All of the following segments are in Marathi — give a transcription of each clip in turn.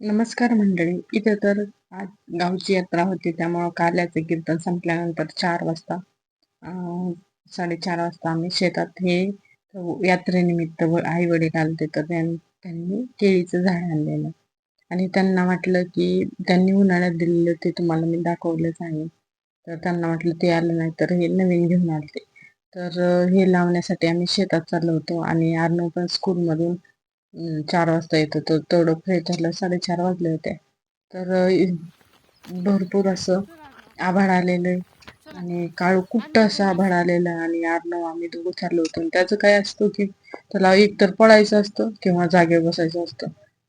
नमस्कार मंडळी. इथे तर आज गावची यात्रा होती. त्यामुळं काल्याचं कीर्तन संपल्यानंतर चार वाजता साडेचार वाजता आम्ही शेतात हे यात्रेनिमित्त आई वडील आले तर त्यांनी केळीचं झाड आणलेलं. आणि त्यांना वाटलं की त्यांनी उन्हाळ्यात दिलेलं ते तुम्हाला मी दाखवलंच आहे. तर त्यांना वाटलं ते आलं नाही तर हे नवीन घेऊन आलते. तर हे लावण्यासाठी आम्ही शेतात चाललो होतो. आणि अर्णव पण स्कूलमधून चार वाजता येत. होतो तेवढं फ्रेश झालं. साडेचार वाजले होते. तर भरपूर असं आभाळ आलेलं आणि काळू कुट्ट असं आभाळ आलेलं आणि अर्णव आम्ही दोघं चाललो होतो. आणि त्याचं काय असतं की त्याला एकतर पळायचं असतं किंवा जागेवर बसायचं असतं.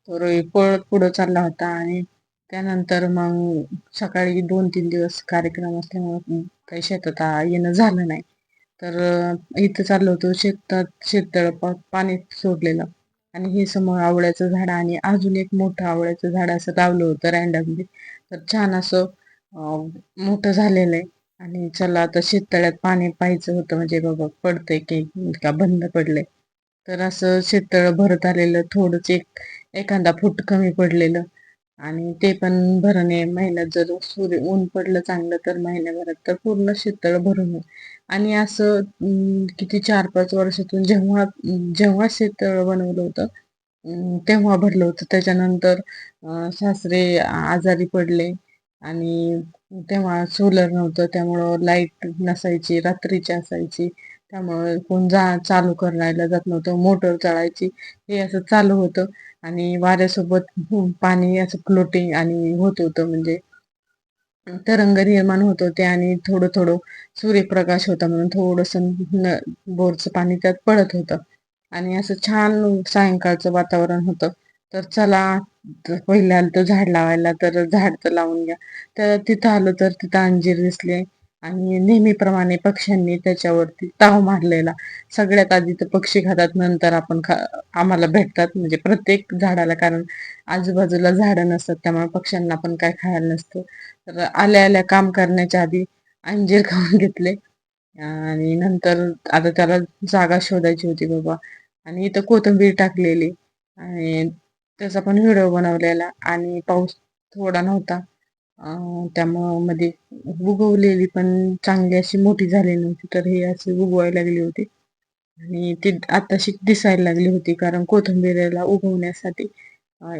तर एक पळत पुढं चालला होता आणि त्यानंतर मग सकाळी दोन तीन दिवस कार्यक्रम असल्यामुळे काही शेतात आ- येणं झालं नाही. तर इथं चाललो होतो. शेतात शेततळ पाणी सोडलेलं. आणि हे समोर आवळ्याचं झाड आणि अजून एक मोठं आवळ्याचं झाड असं लावलं होतं रँडमली तर छान असं मोठं झालेलं आहे. आणि चला आता शेततळ्यात पाणी पाहायचं होतं. म्हणजे बाबा पडतंय की का बंद पडलंय. तर असं शेततळ भरत आलेलं. थोडंच एक एखादा फूट कमी पडलेलं. आणि ते पण भरणे महिन्यात जर सूर्य ऊन पडलं चांगलं तर महिन्याभरात तर पूर्ण शीतळ भरून आणि असं किती चार पाच वर्षातून जेव्हा जेव्हा शीतळ बनवलं होतं तेव्हा भरलं होतं. त्याच्यानंतर सासरे आजारी पडले आणि तेव्हा सोलर नव्हतं. त्यामुळं लाइट नसायची रात्रीची असायची. त्यामुळं कोण जा चालू करायला जात नव्हतं. मोटर चालायची. हे असं चालू होतं. आणि वाऱ्यासोबत पाणी असं फ्लोटिंग आणि होत होतं म्हणजे तरंग निर्माण होत होते आणि थोडं थोडं सूर्यप्रकाश होता म्हणून थोडस बोरचं पाणी त्यात पडत होतं. आणि असं छान सायंकाळचं वातावरण होतं. तर चला पहिल्या आलं तर झाड लावायला तर झाड तर लावून घ्या. तर तिथं आलं तर तिथं अंजीर दिसले. आणि नेहमीप्रमाणे पक्ष्यांनी त्याच्यावरती ताव मारलेला. सगळ्यात आधी तर पक्षी खातात नंतर आपण खा आम्हाला भेटतात. म्हणजे प्रत्येक झाडाला कारण आजूबाजूला झाडं नसतात त्यामुळे पक्ष्यांना पण काय खायला नसतं. तर आल्या आल्या काम करण्याच्या आधी अंजीर खाऊन घेतले. आणि नंतर आता त्याला जागा शोधायची होती बाबा. आणि इथं कोथिंबीर टाकलेली. आणि त्याचा पण व्हिडिओ बनवलेला. आणि पाऊस थोडा नव्हता. त्यामुळं मध्ये उगवलेली पण चांगली अशी मोठी झाली नव्हती तर हे अशी उगवायला लागली होती. आणि ती आताशी दिसायला लागली होती कारण कोथिंबीरला उगवण्यासाठी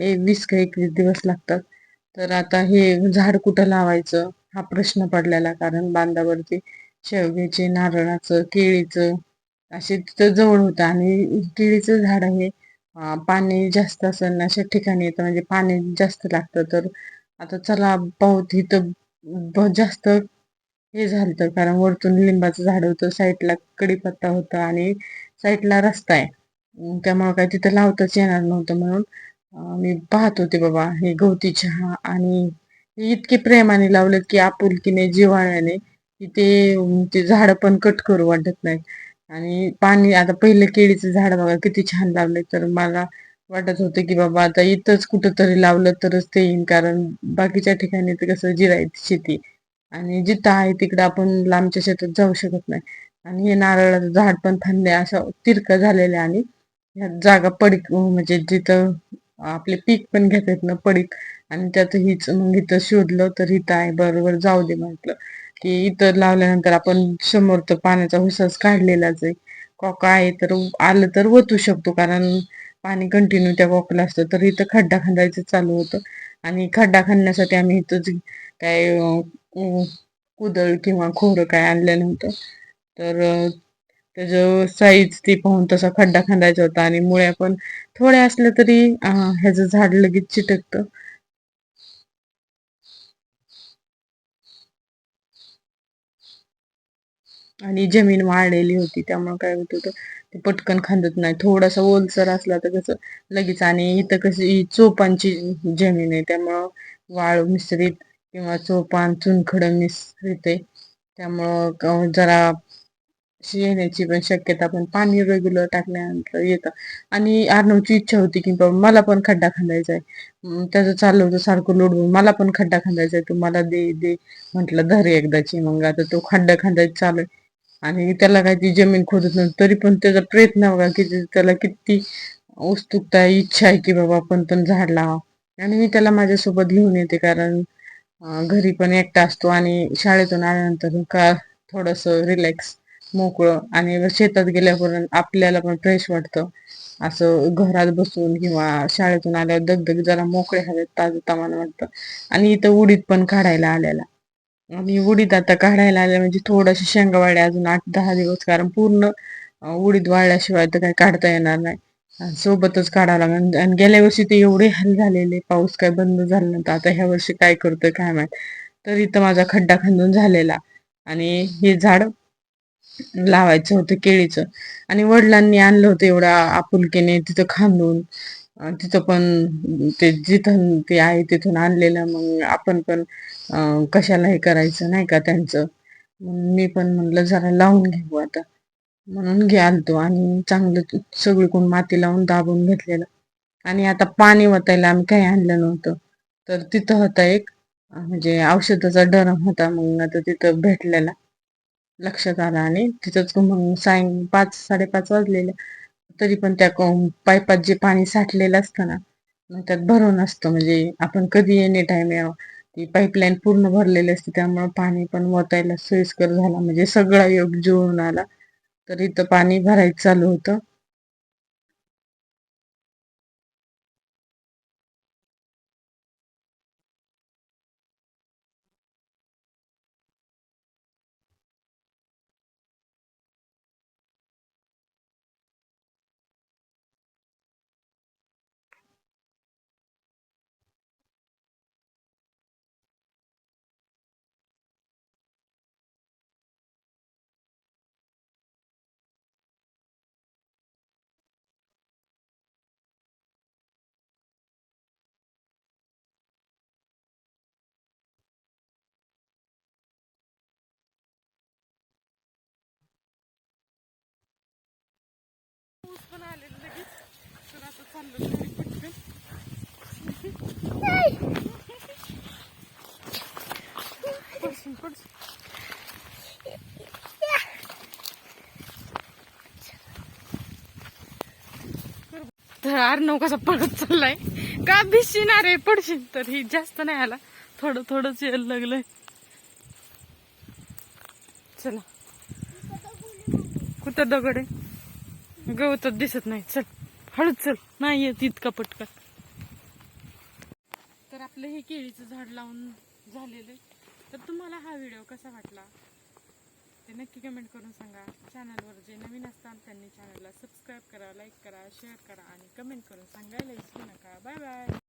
एक वीस का एकवीस दिवस लागतात. तर आता हे झाड कुठं लावायचं हा प्रश्न पडलेला कारण बांधावरती शेवग्याचे नारळाचं केळीचं असे तिथं जवळ होतं. आणि केळीचं झाड हे पाणी जास्त असेल अशा ठिकाणी येतं म्हणजे पाणी जास्त लागतं तर आता चला पाहूत इथं ब- जास्त हे झालं कारण वरतून लिंबाचं झाड होतं साईडला कडीपत्ता होता आणि साईडला रस्ता आहे. त्यामुळे काय तिथं लावताच येणार नव्हतं म्हणून मी पाहत होते बाबा हे गवती चहा आणि इतके प्रेमाने लावलेत की आपुलकीने जिव्हाळ्याने की ते ते झाड पण कट करू वाटत नाहीत. आणि पाणी आता पहिले केळीचं झाड बघा किती छान लावले तर मला वाटत होतं की बाबा आता इथंच कुठंतरी लावलं तरच ते येईन कारण बाकीच्या ठिकाणी तर कसं जिरायची शेती. आणि जिथं आहे तिकडं आपण लांबच्या शेतात जाऊ शकत नाही. आणि हे नारळाचं झाड पण थांबले असं तिरकं झालेलं आणि ह्या जागा पडीक म्हणजे जिथं आपले पीक पण घेता येत ना पडीक आणि त्यात हीच मग इथं शोधलं तर इथं आहे बरोबर जाऊ दे म्हटलं. की इथं लावल्यानंतर आपण समोर तर पाण्याचा हुसाच काढलेलाच आहे. कॉका आहे तर आलं तर वतू शकतो कारण पाणी कंटिन्यू त्या वॉकला असतं. तर इथं खड्डा खांदायचं चालू होतं. आणि खड्डा खणण्यासाठी आम्ही इथं काय कुदळ किंवा खोरं काय आणलं नव्हतं. तर त्याचं साईज ती पाहून तसा खड्डा खांदायचा होता. आणि मुळ्या पण थोड्या असल्या तरी ह्याचं झाड लगेच चिटकतं. आणि जमीन वाळलेली होती. त्यामुळे काय होत होतं? ते पटकन खांदत नाही. थोडासा ओलसर असला तर कसं लगेच आणि इथं कशी चोपांची जमीन आहे त्यामुळं वाळू मिश्रित किंवा चोपान चुनखड मिश्रित आहे. त्यामुळं जरा अशी येण्याची पण शक्यता पण पाणी रेग्युलर टाकल्यानंतर येतं. आणि अर्णवची इच्छा होती की बाबा मला पण खड्डा खांदायचा आहे. त्याचं चाललं होतं सारखं लोडवून. मला पण खड्डा खांदायचा आहे तू मला दे दे. म्हटलं धर एकदाची. मग आता तो खड्डा खांदायचा चालू आहे. आणि त्याला काय ती जमीन खोदत नव्हती तरी पण त्याचा प्रयत्न बघा किती त्याला किती उत्सुकता इच्छा आहे की बाबा आपण पण झाड लावा. आणि मी त्याला माझ्यासोबत घेऊन येते कारण घरी पण एकटा असतो आणि शाळेतून आल्यानंतर का थोडस रिलॅक्स मोकळं आणि शेतात गेल्यावर आपल्याला पण फ्रेश वाटतं. असं घरात बसून किंवा शाळेतून आल्यावर दगदग जरा मोकळे हवेत ताजं तामान वाटतं. आणि इथं उडीद पण काढायला आलेला. आणि उडीद आता काढायला आले म्हणजे थोडंशे शेंगा वाढल्या अजून आठ दहा दिवस कारण पूर्ण उडीद वाळल्याशिवाय तर काही काढता येणार नाही. सोबतच काढावं लागेल. आणि गेल्या वर्षी ते एवढे हाल झालेले पाऊस काय बंद झाला नव्हता. आता ह्या वर्षी काय करतोय काय माहीत. तर इथं माझा खड्डा खांदून झालेला. आणि हे झाड लावायचं होतं केळीचं. आणि वडिलांनी आणलं होतं एवढ्या आपुलकीने तिथं खांदून. तिथं पण ते जिथं ते आहे तिथून आणलेलं मग आपण पण कशाला हे करायचं नाही का त्यांचं. मी पण म्हणलं जरा लावून घेऊ आता. म्हणून घ्याल तो आणि चांगलं सगळीकडून माती लावून दाबून घेतलेलं. आणि आता पाणी वतायला आम्ही काही आणलं नव्हतं. तर तिथं होता एक म्हणजे औषधाचा डरम होता मग आता तिथं भेटलेला. लक्षात आला आणि तिथंच मग सायं पाच साडेपाच वाजलेल्या तरी पण त्या पाईपात जे पाणी साठलेलं असतं ना मग त्यात भरून असतं. म्हणजे आपण कधी एनी टाइम यावं ती पाईपलाईन पूर्ण भरलेली असते त्यामुळे पाणी पण वतायला सोयीस्कर झाला. म्हणजे सगळा योग जुळून आला. तर इथं पाणी भरायचं चालू होतं. पण लगेच. तर आता चाललो घरी पटकन पडशील, पडशील. तर अर्णव कसा पडत चाललाय? का भिशीन अरे पडशील तर. ही जास्त नाही आला. थोडं थोडंच यायला लागलंय. चला. कुठं दगड आहे? गवतात दिसत नाही. चल हळूच चल. नाही येत इतका पटकन. तर आपलं हे केळीचं झाड लावून झालेलं आहे. तर तुम्हाला हा व्हिडिओ कसा वाटला? ते नक्की कमेंट करून सांगा. चॅनलवर जे नवीन असतात त्यांनी चॅनलला सबस्क्राईब करा लाईक करा शेअर करा आणि कमेंट करून सांगायला विसरू नका. Bye bye